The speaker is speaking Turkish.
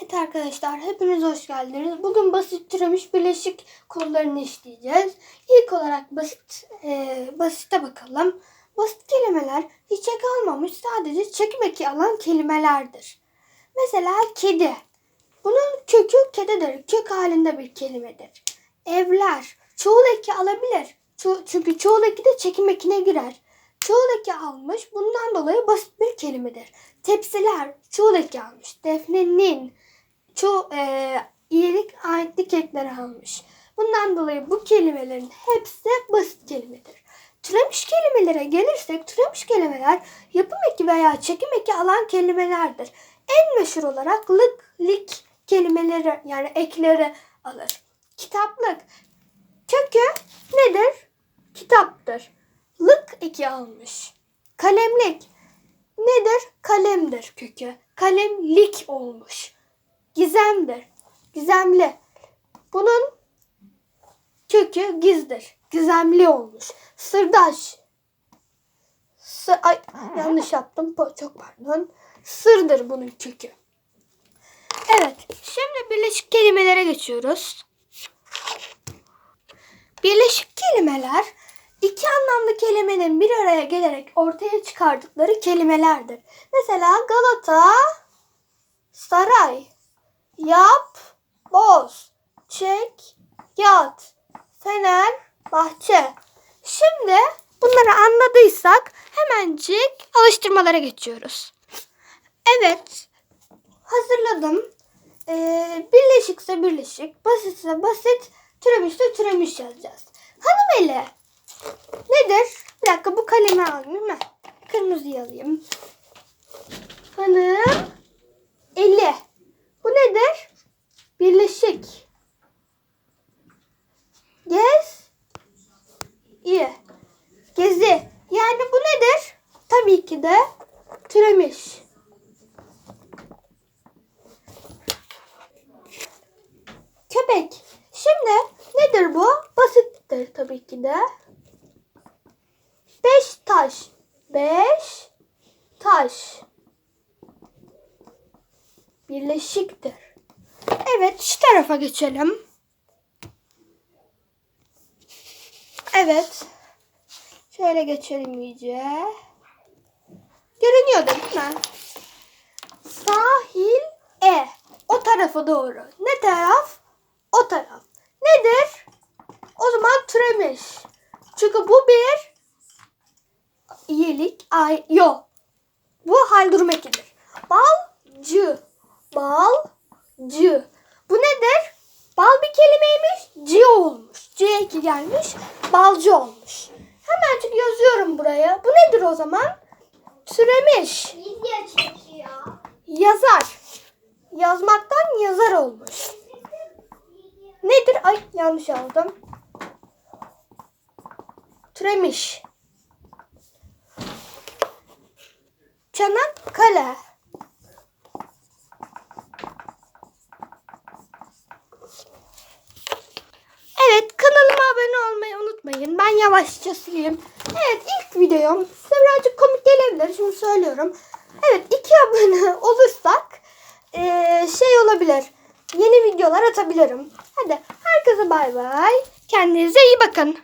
Evet arkadaşlar hepiniz hoş geldiniz. Bugün basit türemiş birleşik kurallarını işleyeceğiz. İlk olarak basit e, basite bakalım. Basit kelimeler hiç ek almamış sadece çekim eki alan kelimelerdir. Mesela kedi. Bunun kökü kedidir. Kök halinde bir kelimedir. Evler. Çoğul eki alabilir. Ço- çünkü çoğul eki de çekim ekine girer. Çoğul eki almış. Bundan dolayı basit bir kelimedir. Tepsiler. Çoğul eki almış. Defnenin. Çoğu e, iyilik aitlik ekleri almış. Bundan dolayı bu kelimelerin hepsi basit kelimedir. Türemiş kelimelere gelirsek türemiş kelimeler yapım eki veya çekim eki alan kelimelerdir. En meşhur olarak lık, lik kelimeleri yani ekleri alır. Kitaplık. Kökü nedir? Kitaptır. Lık eki almış. Kalemlik. Nedir? Kalemdir kökü. Kalemlik olmuş. Gizemdir. Gizemli. Bunun kökü gizdir. Gizemli olmuş. Sırdaş. Sı Ay yanlış yaptım. Çok pardon. Sırdır bunun kökü. Evet. Şimdi birleşik kelimelere geçiyoruz. Birleşik kelimeler iki anlamlı kelimenin bir araya gelerek ortaya çıkardıkları kelimelerdir. Mesela Galata, saray, yap, boz, çek, yat, fener, bahçe. Şimdi bunları anladıysak hemencik alıştırmalara geçiyoruz. Evet, hazırladım. Ee, birleşikse birleşik, basitse basit, türemişse türemiş yazacağız. Hanım eli nedir? Bir dakika bu kalemi alayım mi? Kırmızıyı alayım. Hanım eli. Bu nedir? Birleşik. Gez. İyi. Gezi. Yani bu nedir? Tabii ki de türemiş. Köpek. Şimdi nedir bu? Basittir tabii ki de. Beş taş. Beş taş. Birleşiktir. Evet şu tarafa geçelim. Evet. Şöyle geçelim iyice. Görünüyor değil mi? Sahil E. O tarafa doğru. Ne taraf? O taraf. Nedir? O zaman türemiş. Çünkü bu bir iyilik. Ay, yok. Bu hal durum ekidir. Balcı. Balcı. Bu nedir? Bal bir kelimeymiş. C olmuş. C eki gelmiş. Balcı olmuş. Hemencik yazıyorum buraya. Bu nedir o zaman? Türemiş. Video çekiyor. Yazar. Yazmaktan yazar olmuş. Nedir? Ay yanlış aldım. Türemiş. Çanakkale. Evet kanalıma abone unutmayın. Ben yavaşça sileyim. Evet ilk videom size birazcık komik gelebilir. Şimdi söylüyorum. Evet iki abone olursak eee, şey olabilir. Yeni videolar atabilirim. Hadi herkese bay bay. Kendinize iyi bakın.